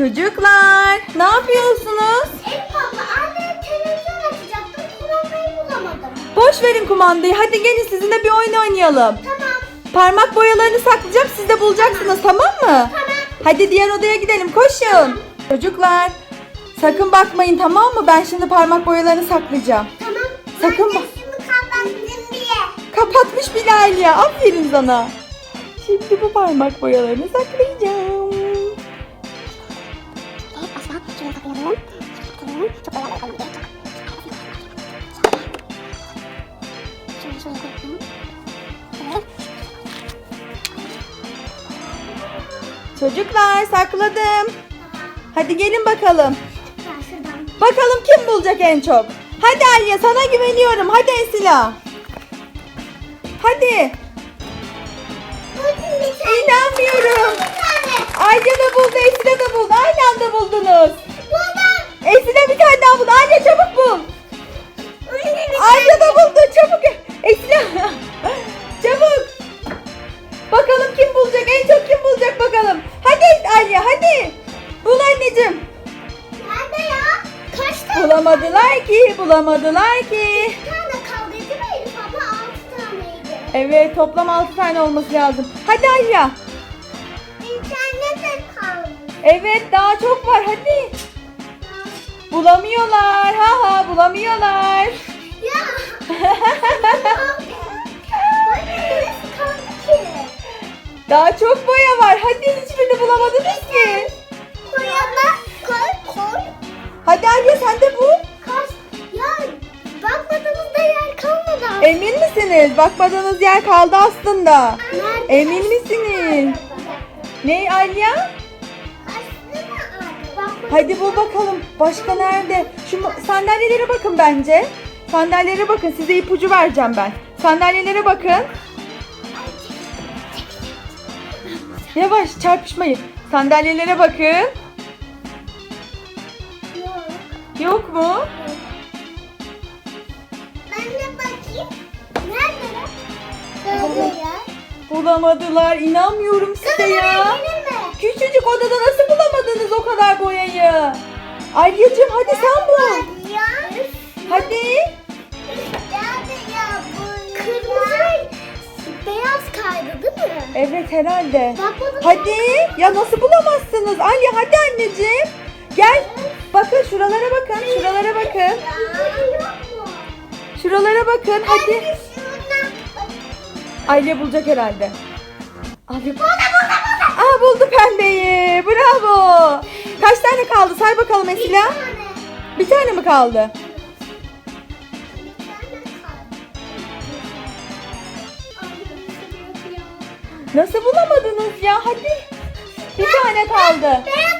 Çocuklar ne yapıyorsunuz? Evet baba anne televizyon açacaktım kumandayı bulamadım. Boş verin kumandayı. Hadi gelin sizinle bir oyun oynayalım. Tamam Parmak boyalarını saklayacağım. Siz de bulacaksınız tamam mı? tamam. Hadi diğer odaya gidelim. Koşun. Çocuklar sakın bakmayın tamam mı? Ben şimdi parmak boyalarını saklayacağım. Tamam. Sakın bak. Kapatmış Bilal ya. Aferin sana. Şimdi bu parmak boyalarını saklayacağım. Çocuklar sakladım. Hadi gelin bakalım. Bakalım kim bulacak en çok. Hadi Aliye sana güveniyorum. Hadi Esila. Hadi. İnanmıyorum. Anneciğim. Nerede ya? Kaç tane? Bulamadılar ki. Bulamadılar ki. Bir tane? Altı taneydi. Evet toplam 6 tane olması lazım. Hadi Alya. İnternette kaldı. Evet daha çok var hadi. Bulamıyorlar. Ha ha bulamıyorlar. Ya. Daha çok boya var. Hadi hiçbirini bulamadınız ki. Koyana koy koy. Hadi Alya sen de bul. Kaç? Ya bakmadığımızda yer kalmadı. Emin misiniz? Bakmadığınız yer kaldı aslında. Nerede? Emin misiniz? Ne Alya? Anne. Hadi bul bakalım. Başka nerede? Şu sandalyelere bakın bence. Sandalyelere bakın. Size ipucu vereceğim ben. Sandalyelere bakın. Yavaş çarpışmayın. Sandalyelere bakın. Yok mu? Ben de bakayım. Nerede? Böyle. Bulamadılar. İnanmıyorum size ya. Küçücük odada nasıl bulamadınız o kadar boyayı? Alyacığım hadi sen bul. Ya. Hadi. Nerede ya bu? Kırmızı beyaz kaydı değil mi? Evet herhalde. Bakmadım. Hadi. Ya nasıl bulamazsınız? Alya hadi anneciğim. Gel. Bakın şuralara bakın. Şuralara bakın. Şuralara bakın. Hadi. Alya bulacak herhalde. Alya Aa buldu pembeyi. Bravo. Kaç tane kaldı? Say bakalım Esila. Bir tane mi kaldı? Nasıl bulamadınız ya? Hadi. Bir tane kaldı. Bulursam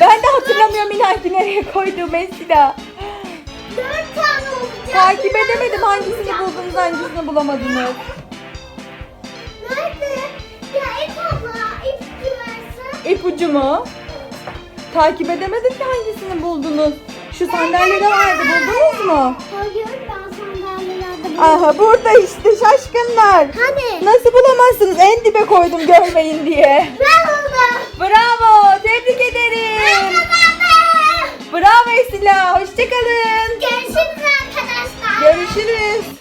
Ben de hatırlamıyorum ileride nereye koyduğum Esila. dört tane olacak. Takip edemedim hangisini buldunuz hangisini bulamadınız. Nerede? Ya ip abla ip güversin. İpucu mu? Takip edemedim ki hangisini buldunuz. Şu sandalyede vardı buldunuz mu? Hayır ben sandalyelerde buldum. Aha burada işte şaşkınlar. Hani? Nasıl bulamazsınız? En dibe koydum görmeyin diye. Ben. Bravo tebrik ederim. Bravo Esila hoşçakalın. Görüşürüz arkadaşlar. Görüşürüz.